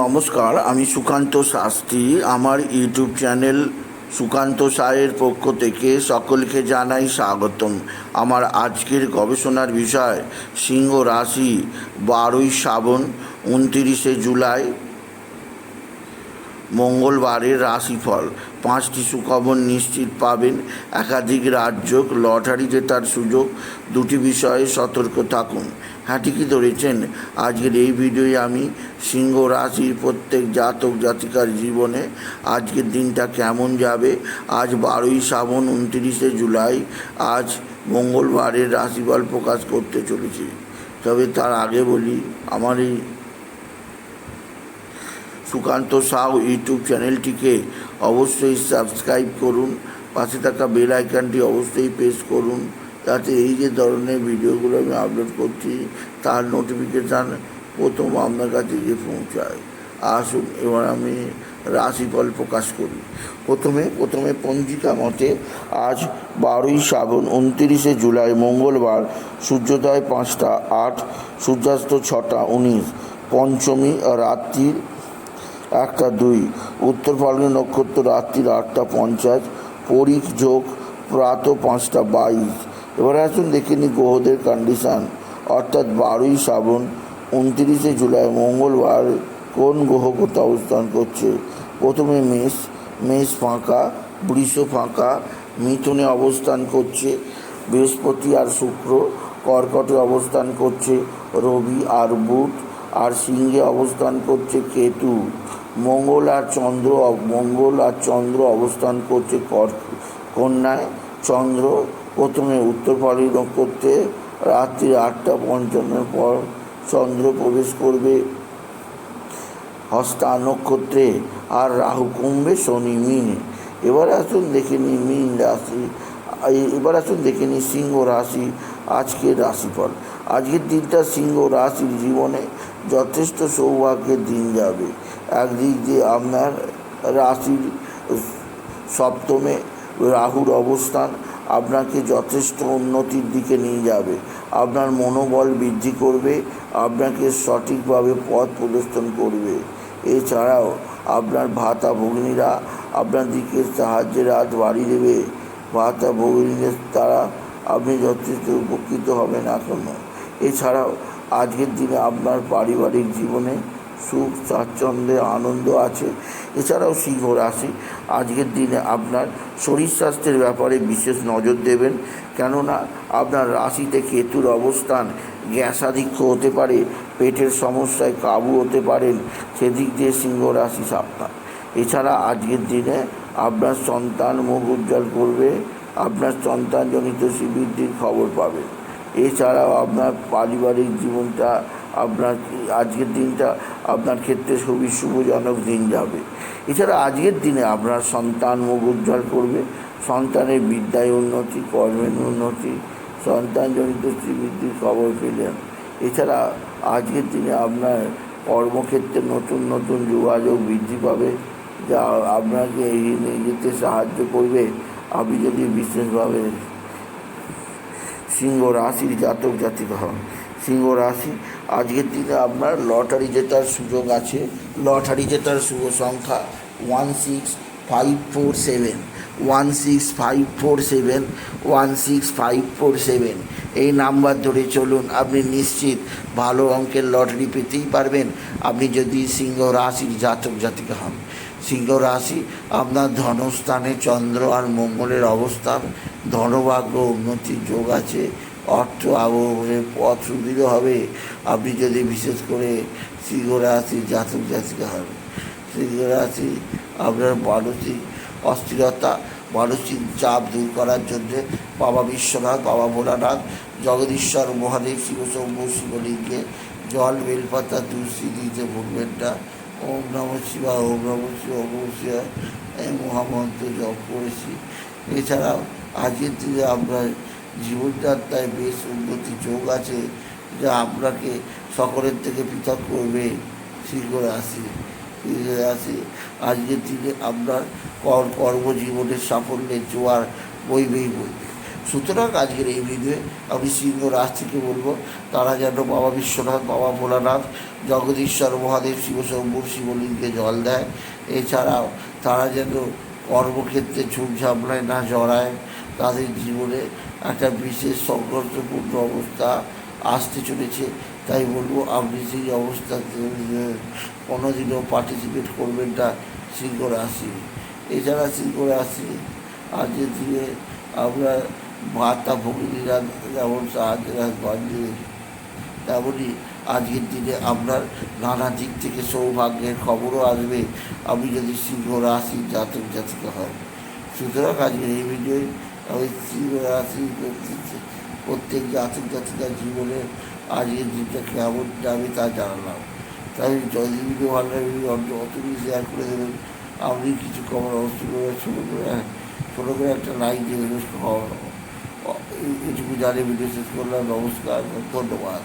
নমস্কার, আমি সুকান্ত শাস্ত্রী। আমার ইউটিউব চ্যানেল সুকান্ত সায়ের পক্ষ থেকে সকলকে জানাই স্বাগতম। আমার আজকের গবেষণার বিষয়, সিংহ রাশি বারোই শ্রাবণ, উনতিরিশে জুলাই মঙ্গলবারের রাশিফল। পাঁচটি সুখবর নিশ্চিত পাবেন। একাধিক রাজ্য লটারি জেতার সুযোগ। দুটি বিষয়ে সতর্ক থাকুন। হ্যাঁ ঠিকই ধরেছেন। আজকের এই ভিডিওয়ে আমি সিংহ রাশির প্রত্যেক জাতক জাতিকার জীবনে আজকের দিনটা কেমন যাবে? আজ বারোই শ্রাবণ, উনত্রিশে জুলাই। আজ মঙ্গলবারের রাশিফল প্রকাশ করতে চলেছি। তবে তার আগে বলি, আমার এই সুকান্ত সাউ ইউটিউব চ্যানেলটিকে অবশ্যই সাবস্ক্রাইব করুন। পাশে থাকা বেল আইকনটি অবশ্যই প্রেস করুন, যাতে এই যে ধরনের ভিডিওগুলো আমি আপলোড করছি, তার নোটিফিকেশান প্রথম আপনার কাছে গিয়ে পৌঁছায়। আসুন, এবার আমি রাশিফল প্রকাশ করি। প্রথমে প্রথমে পঞ্জিকা মতে, আজ বারোই শ্রাবণ, উনতিরিশে জুলাই, মঙ্গলবার, সূর্যোদয় পাঁচটা, আট, সূর্যাস্ত ছটা, উনিশ, পঞ্চমী রাত্রির একটা দুই। উত্তর ফাল্গুনি নক্ষত্র রাত্রির আটটা পঞ্চাশ পরিখ যোগ প্রাত পাঁচটা বাইশ। এবার আসুন দেখে নিই গ্রহদের কন্ডিশান অর্থাৎ বারোই শ্রাবণ, উনত্রিশে জুলাই, মঙ্গলবার কোন গ্রহ কোথাও অবস্থান করছে? প্রথমে মেষ মেষ ফাঁকা, বৃষ ফাঁকা, মিথুনে অবস্থান করছে, বৃহস্পতি আর শুক্র কর্কটে অবস্থান করছে, রবি আর বুধ, আর সিংহে অবস্থান করছে কেতু। মঙ্গল আর চন্দ্র মঙ্গল আর চন্দ্র অবস্থান করছে কর কন্যায়। চন্দ্র প্রথমে উত্তর পাড়ি নক্ষত্রে রাত্রি আটটা পঞ্চান্নের পর চন্দ্র প্রবেশ করবে হস্তা নক্ষত্রে আর রাহু কুম্ভে শনি মিনে। এবার আসুন দেখে নিই মিন রাশি এবার আসুন দেখে নিই সিংহ রাশি, আজকের রাশিফল। আজকের দিনটা সিংহ রাশির জীবনে যথেষ্ট সৌভাগ্যের দিন যাবে। একদিক দিয়ে আপনার রাশির সপ্তমে রাহুর অবস্থান আপনাকে যথেষ্ট উন্নতির দিকে নিয়ে যাবে। আপনার মনোবল বৃদ্ধি করবে, আপনাকে সঠিকভাবে পথ প্রদর্শন করবে। এছাড়াও আপনার ভাতা ভগ্নীরা আপনার দিকে সাহায্যের হাত বাড়িয়ে দেবে। ভাতা ভগ্নীদের দ্বারা আপনি যথেষ্ট উপকৃত হবেন এখনও এছাড়াও আজকের দিনে আপনার পারিবারিক জীবনে সুখ, স্বাচ্ছন্দ্যে আনন্দ আছে। এছাড়াও সিংহ রাশি, আজকের দিনে আপনার শরীর স্বাস্থ্যের ব্যাপারে বিশেষ নজর দেবেন। কেননা আপনার রাশিতে কেতুর অবস্থান গ্যাসাধিক্য হতে পারে, পেটের সমস্যায় কাবু হতে পারেন, সেদিক দিয়ে সিংহ রাশি সাবধান। এছাড়া আজকের দিনে আপনার সন্তান মুখ উজ্জ্বল করবে, আপনার সন্তানজনিত বৃদ্ধির খবর পাবেন। এছাড়াও আপনার পারিবারিক জীবনটা আপনার, আজকের দিনটা আপনার ক্ষেত্রে খুবই শুভজনক দিন যাবে। এছাড়া আজকের দিনে আপনার সন্তান মুখ উজ্জ্বল করবে, সন্তানের বিদ্যায় উন্নতি, কর্মের উন্নতি, সন্তানজনিত শ্রীবৃদ্ধির খবর পেলেন। এছাড়া আজকের দিনে আপনার কর্মক্ষেত্রে নতুন নতুন যোগাযোগ বৃদ্ধি পাবে, যা আপনাকে এগিয়ে যেতে সাহায্য করবে। আপনি যদি বিশেষভাবে সিংহ রাশির জাতক জাতিকা হন, সিংহ রাশি আজকের দিনে আপনার লটারি জেতার সুযোগ আছে। লটারি জেতার শুভ সংখ্যা one six five four seven one six five four seven one six five four seven এই নাম্বার ধরে চলুন, আপনি নিশ্চিত ভালো অঙ্কের লটারি পেতেই পারবেন। আপনি যদি সিংহ রাশির জাতক জাতিকা হন। সিংহ রাশি, আপনার ধনস্থানে চন্দ্র আর মঙ্গলের অবস্থান। ধনভাগ্য উন্নতির যোগ আছে। অর্থ আবহাওয়ার পথ সুদৃঢ় হবে। আপনি যদি বিশেষ করে সিংহ জাতক জাতিকা হন সিংহ আপনার মানসিক অস্থিরতা, মানসিক চাপ দূর করার জন্যে বাবা বিশ্বনাথ, বাবা ভোলানাথ, জগদীশ্বর, মহাদেব, শিবশম্ভ, শিবলিঙ্গে জল, বেলপাতা, তুলসী দিতে ভুলবেন না ওম নম শিবা ওম নম শিব ওম শিবা এই মহামন্ত্র জপ করেছি। এছাড়াও আজকের দিনে আপনার জীবনযাত্রায় বেশ উন্নতি যোগ আছে যা আপনাকে সকলের থেকে পৃথক করবে রাশি সিংহ রাশি আজকের দিনে আপনার কর, কর্মজীবনের সাফল্যের জোয়ার বইবেই বইবে। সুতরাং আজকের এই ভিডিওয়ে আমি সিংহ রাজ থেকে বলব, তারা যেন বাবা বিশ্বনাথ, বাবা ভোলানাথ, জগদীশ্বর, মহাদেব শিবশম্ভুর শিবলিঙ্গে জল দেয়। এছাড়াও তারা যেন কর্মক্ষেত্রে ঝুটঝামলায় না জড়ায়, তাদের জীবনে একটা বিশেষ সংঘর্ষপূর্ণ অবস্থা আসতে চলেছে। তাই বলব, আপনি সেই অবস্থাতে কোনোদিনও পার্টিসিপেট করবেন না সিংহ রাশি এছাড়া সিংহ রাশি আজকের দিনে আমরা মাতা ভগিনীরা যেমন সাহায্যের তেমনই আজকের দিনে আপনার নানা দিক থেকে সৌভাগ্যের খবরও আসবে। আমি যদি সিংহ রাশি জাতক জাতিকা হয় সুতরাং আজকের এই ভিডিওয় আমি সিংহ রাশি প্রত্যেক জাতক জাতিকার জীবনে আজকের দিনটা কেমন আমি তা জানালাম। তাই ভালো লাগে অতগুলি শেয়ার করে দেবেন। আপনি কিছু কমার অবস্থা করে ছোটো করে ছোটো করে একটা লাইক দেবেন এটুকু জানিয়ে ভিডিও শেষ করলাম। নমস্কার, ধন্যবাদ।